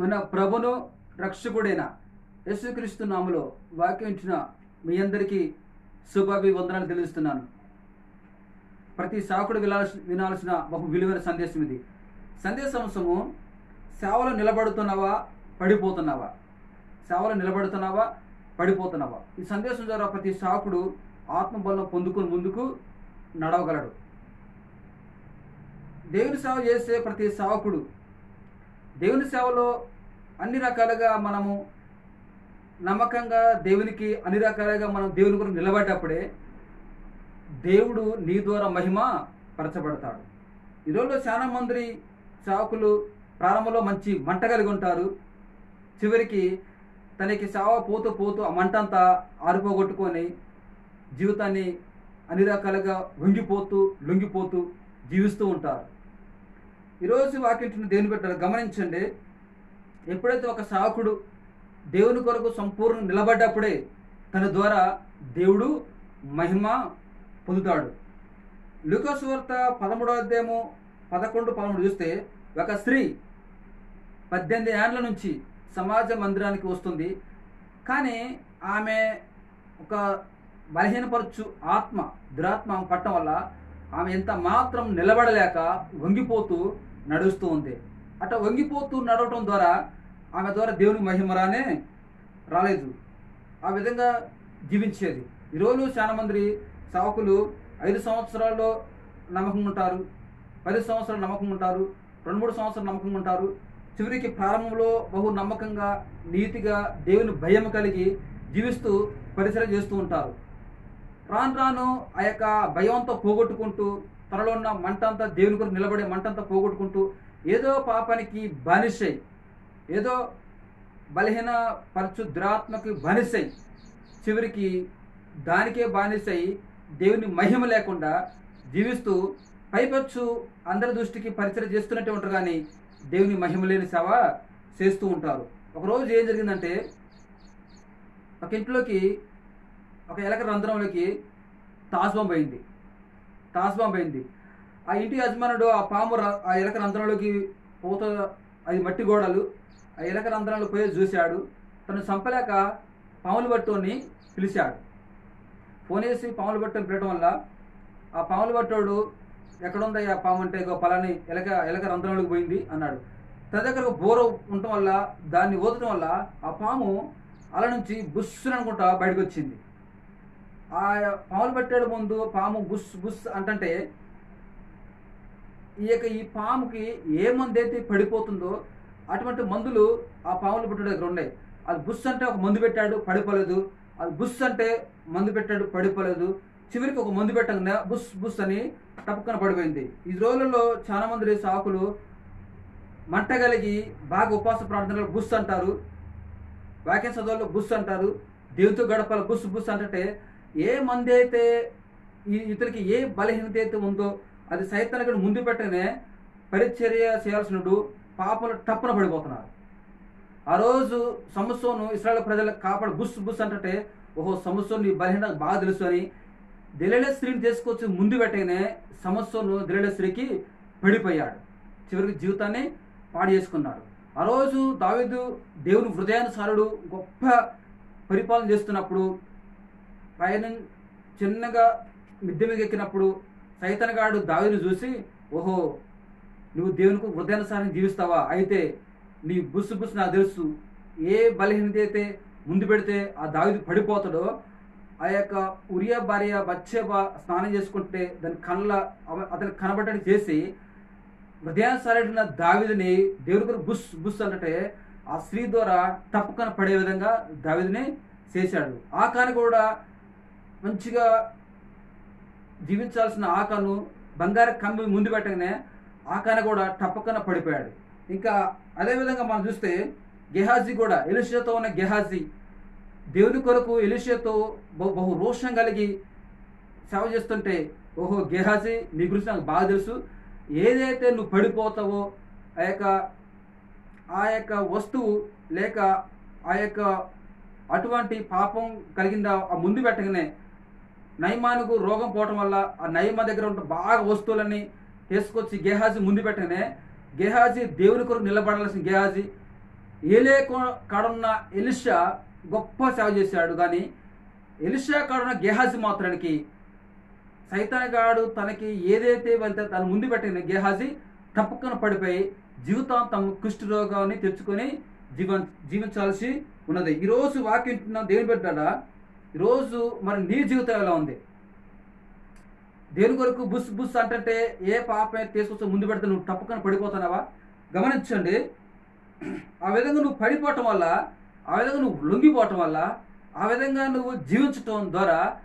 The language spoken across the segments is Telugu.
మన ప్రభును రక్షకుడైన యేసుక్రీస్తు నామలో వాక్యం ఇచ్చిన మీ అందరికీ శుభాభివందనాలు తెలుస్తున్నాను ప్రతి సాకుడు వినాల్సి వినాల్సిన బహు విలువైన సందేశం ఇది. సందేశాంశము సేవలో నిలబడుతున్నావా పడిపోతున్నావా? సేవలో నిలబడుతున్నావా పడిపోతున్నావా? ఈ సందేశం ద్వారా ప్రతి సాకుడు ఆత్మబలం పొందుకుని ముందుకు నడవగలడు. దేవుని సేవ చేసే ప్రతి సేవకుడు దేవుని సేవలో అన్ని రకాలుగా మనము నమ్మకంగా దేవునికి అన్ని రకాలుగా మనం దేవుని కొరకు నిలబడ్డప్పుడే దేవుడు నీ ద్వారా మహిమ పరచబడతాడు. ఈ రోజుల్లో చాలా మంది సేవకులు ప్రారంభంలో మంచి మంట కలిగి ఉంటారు. చివరికి తనకి సేవ పోతూ పోతూ ఆ మంట అంతా ఆరిపోగొట్టుకొని జీవితాన్ని అన్ని రకాలుగా వంగిపోతూ లొంగిపోతూ జీవిస్తూ ఉంటారు. ఈరోజు వాక్యం దేవుని బిడ్డలు గమనించండి. ఎప్పుడైతే ఒక సాకుడు దేవుని కొరకు సంపూర్ణ నిలబడ్డప్పుడే తన ద్వారా దేవుడు మహిమ పొందుతాడు. లూకాసు వార్త పదమూడో అధ్యాయము పదకొండు పదమూడు చూస్తే ఒక స్త్రీ పద్దెనిమిది ఏళ్ళ నుంచి సమాజ మందిరానికి వస్తుంది. కానీ ఆమె ఒక బలహీనపరచు ఆత్మ దురాత్మ పట్టడం వల్ల ఆమె ఎంత మాత్రం నిలబడలేక వంగిపోతూ నడుస్తూ ఉంది. అట్లా వంగిపోతూ నడవటం ద్వారా ఆమె ద్వారా దేవుని మహిమ రానే రాలేదు. ఆ విధంగా జీవించేది. ఈరోజు చాలా మంది ఐదు సంవత్సరాల్లో నమ్మకం ఉంటారు పది సంవత్సరాలు నమ్మకం ఉంటారు రెండు మూడు సంవత్సరాలు నమ్మకం ఉంటారు. చివరికి ప్రారంభంలో బహు నమ్మకంగా నీతిగా దేవుని భయం కలిగి జీవిస్తూ పరిసరం చేస్తూ ఉంటారు. రాను రాను ఆ యొక్క భయంతో పోగొట్టుకుంటూ తనలో ఉన్న మంట అంతా దేవుని కొరకు నిలబడే మంటంతా పోగొట్టుకుంటూ ఏదో పాపానికి బానిసై ఏదో బలహీన పరచు దురాత్మకి బానిసై చివరికి దానికే బానిసై దేవుని మహిమ లేకుండా జీవిస్తూ పైపచ్చు అందరి దృష్టికి పరిచయం చేస్తున్నట్టే ఉంటారు కానీ దేవుని మహిమ లేని సేవ చేస్తూ ఉంటారు. ఒకరోజు ఏం జరిగిందంటే ఒక ఇంట్లోకి ఒక ఎలక రంధ్రంలోకి తాస్బాం పోయింది. ట్రాన్స్ఫామ్ అయింది ఆ ఇంటి యజమానుడు ఆ పాము ర- ఆ ఎలక రంధ్రంలోకి పోత అది మట్టి గోడలు ఆ ఎలక రంధ్రంలో పోయి చూశాడు. తను చంపలేక పాములు పట్టుని పిలిచాడు. ఫోన్ చేసి పాములు పట్టుని పిలవడం వల్ల ఆ పాములు పట్టోడు ఎక్కడుంది ఆ పాము? అంటే ఇగో పలాని ఎలక ఎలక రంధ్రంలోకి పోయింది అన్నాడు. తన దగ్గర ఒక బోర ఉండటం వల్ల దాన్ని ఓదటం వల్ల ఆ పాము అలా నుంచి బుస్సుని అనుకుంటా బయటకు వచ్చింది ఆ పాములు పట్టాడు ముందు పాము బుస్ బుస్ అంటంటే ఈ యొక్క ఈ పాముకి ఏ మందు అయితే పడిపోతుందో అటువంటి మందులు ఆ పాములు పట్టాడు దగ్గర ఉన్నాయి. అది బుస్ అంటే ఒక మందు పెట్టాడు పడిపోలేదు. అది బుస్ అంటే మందు పెట్టాడు పడిపోలేదు. చివరికి ఒక మందు పెట్టకుండా బుస్ బుస్ అని టపక్కన పడిపోయింది. ఈ రోజుల్లో చాలా మంది సాకులు మంట కలిగి బాగా ఉపవాస ప్రార్థనలు బుస్ అంటారు. వాక్య చదువులో బుస్ అంటారు. దేవుతో గడపాల బుస్ బుస్ అంటే ఏ మంది అయితే ఈ ఇతనికి ఏ బలహీనత అయితే ఉందో అది సైతానికి ముందు పెట్టనే పరిచర్య చేయాల్సినడు పాపలు టప్పున పడిపోతున్నారు. ఆ రోజు సమస్యను ఇస్రాయల్ ప్రజలకు కాపాడు బుస్ బుస్ అంటే ఓహో సమస్యను నీ బలహీనత బాగా తెలుసు అని దిలేల స్త్రీని తీసుకొచ్చి ముందు పెట్టగానే సమస్యను దిలేల స్త్రీకి పడిపోయాడు. చివరికి జీవితాన్ని పాడు చేసుకున్నాడు. ఆ రోజు దావీదు దేవుని హృదయానుసారుడు గొప్ప పరిపాలన చేస్తున్నప్పుడు పైన చిన్నగా మిద్దె మీద ఎక్కినప్పుడు సైతనగాడు దావిని చూసి ఓహో నువ్వు దేవునికి హృదయానుసారం జీవిస్తావా? అయితే నీ బుస్సు బుస్సు నాకు తెలుసు. ఏ బలహీనత అయితే ముందు పెడితే ఆ దావిది పడిపోతాడో ఆ యొక్క ఉరియా భార్య బచ్చేబ స్నానం చేసుకుంటే దాని కళ్ళ అతని అతనికి చేసి హృదయానుసారైన దావిదిని దేవుని బుస్ బుస్ అంటే ఆ స్త్రీ ద్వారా తప్పకన పడే విధంగా దావిదిని చేశాడు. కానీ కూడా మంచిగా జీవించాల్సిన ఆకను బంగారు కమ్మి ముందు పెట్టగానే ఆకాన కూడా టప్పకన పడిపోయాడు. ఇంకా అదేవిధంగా మనం చూస్తే గెహాజీ కూడా ఎలిషియాతో ఉన్న గెహాజీ దేవుని కొరకు ఎలిషియాతో బహు బహు రోషం కలిగి సేవ చేస్తుంటే ఓహో గెహాజీ నీ గురించి నాకు బాగా తెలుసు. ఏదైతే నువ్వు పడిపోతావో ఆ యొక్క ఆ యొక్క వస్తువు లేక ఆ యొక్క అటువంటి పాపం కలిగిందా ఆ ముందు పెట్టగానే నయమానికి రోగం పోవటం వల్ల ఆ నయమ దగ్గర ఉన్న బాగా వస్తువులన్నీ తీసుకొచ్చి గేహాజీ ముందు పెట్టగానే గేహాజీ దేవుని కొరకు నిలబడాల్సిన గేహాజీ ఏలే కో- కాడున్న ఎలిషా గొప్ప సేవ చేశాడు. కానీ ఎలిషా కాడున్న గేహాజీ మాత్రానికి సైతానగాడు తనకి ఏదైతే వెళ్తే తను ముందు పెట్టిన గేహాజీ తప్పకన పడిపోయి జీవితాంతం కుష్ఠరోగాన్ని తెచ్చుకొని జీవ జీవించాల్సి ఉన్నది. ఈరోజు వాక్యం దేవుని పెట్టాడా ఈరోజు మరి నీ జీవితం ఎలా ఉంది? దేని కొరకు బుస్ బుస్ అంటే ఏ పాప తీసుకొచ్చి ముందు పెడితే నువ్వు తప్పకుండా పడిపోతున్నావా? గమనించండి. ఆ విధంగా నువ్వు పడిపోవటం వల్ల ఆ విధంగా నువ్వు లొంగిపోవటం వల్ల ఆ విధంగా నువ్వు జీవించటం ద్వారా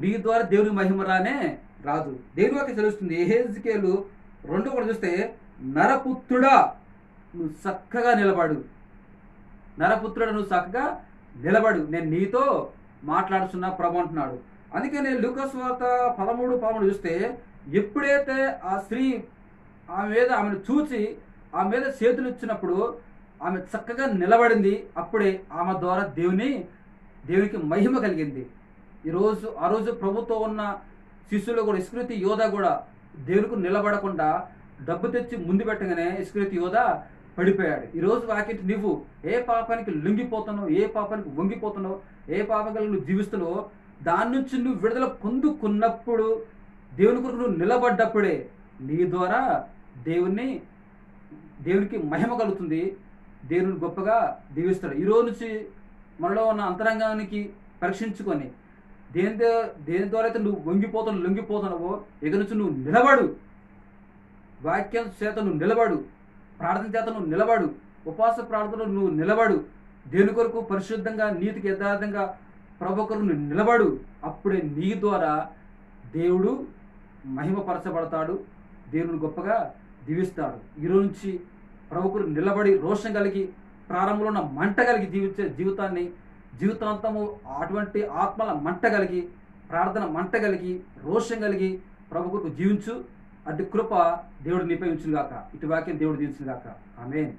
నీ ద్వారా దేవుని మహిమ రానే రాదు. దేవుని వాక్యం తెలుస్తుంది ఏహెజ్కేలు రెండు కూడా చూస్తే నరపుత్రుడా నువ్వు చక్కగా నిలబడు. నరపుత్రుడు నువ్వు చక్కగా నిలబడు. నేను నీతో మాట్లాడుతున్నా ప్రభు అంటున్నాడు. అందుకే నేను లూకస్ వార్త పదమూడు పదమూడు చూస్తే ఎప్పుడైతే ఆ స్త్రీ ఆమె మీద ఆమెను చూసి ఆమె మీద చేతులు ఇచ్చినప్పుడు ఆమె చక్కగా నిలబడింది అప్పుడే ఆమె ద్వారా దేవుని దేవునికి మహిమ కలిగింది. ఈరోజు ఆ రోజు ప్రభుత్వం ఉన్న శిష్యులు కూడా ఇస్కృతి యోధ కూడా దేవునికి నిలబడకుండా డబ్బు తెచ్చి ముందు పెట్టగానే ఇస్కృతి యోధ పడిపోయాడు. ఈరోజు వాకిట్ నువ్వు ఏ పాపానికి లొంగిపోతున్నావు ఏ పాపానికి వంగిపోతున్నావు ఏ పాపకాలు నువ్వు జీవిస్తున్నావో దాని నుంచి నువ్వు విడుదల పొందుకున్నప్పుడు దేవుని కొరకు నువ్వు నిలబడ్డప్పుడే నీ ద్వారా దేవుణ్ణి దేవునికి మహిమ కలుగుతుంది. దేవుని గొప్పగా దీవిస్తాడు. ఈ రోజు నుంచి మనలో ఉన్న అంతరంగానికి పరీక్షించుకొని దేని దేని ద్వారా అయితే నువ్వు వంగిపోతున్నావు లొంగిపోతున్నావో ఇక నుంచి నువ్వు నిలబడు. వాక్యం చేత నువ్వు నిలబడు. ప్రార్థన చేత నువ్వు నిలబడు. ఉపవాస ప్రార్థనలో నువ్వు నిలబడు. దేని కొరకు? పరిశుద్ధంగా నీతికి యథార్థంగా ప్రభు కొరకు నిలబడు. అప్పుడే నీ ద్వారా దేవుడు మహిమపరచబడతాడు. దేవుని గొప్పగా దీవిస్తాడు. ఈరోజు నుంచి ప్రభుకుడు నిలబడి రోషం కలిగి ప్రారంభంలో ఉన్న మంట కలిగి జీవించే జీవితాన్ని జీవితాంతము అటువంటి ఆత్మల మంట కలిగి ప్రార్థన మంట కలిగి రోషం కలిగి ప్రభుకుడు జీవించు. అటు కృప దేవుడు నిపయించుగాక ఇటు వాక్యం దేవుడు దీవించుగాక ఆమెన్.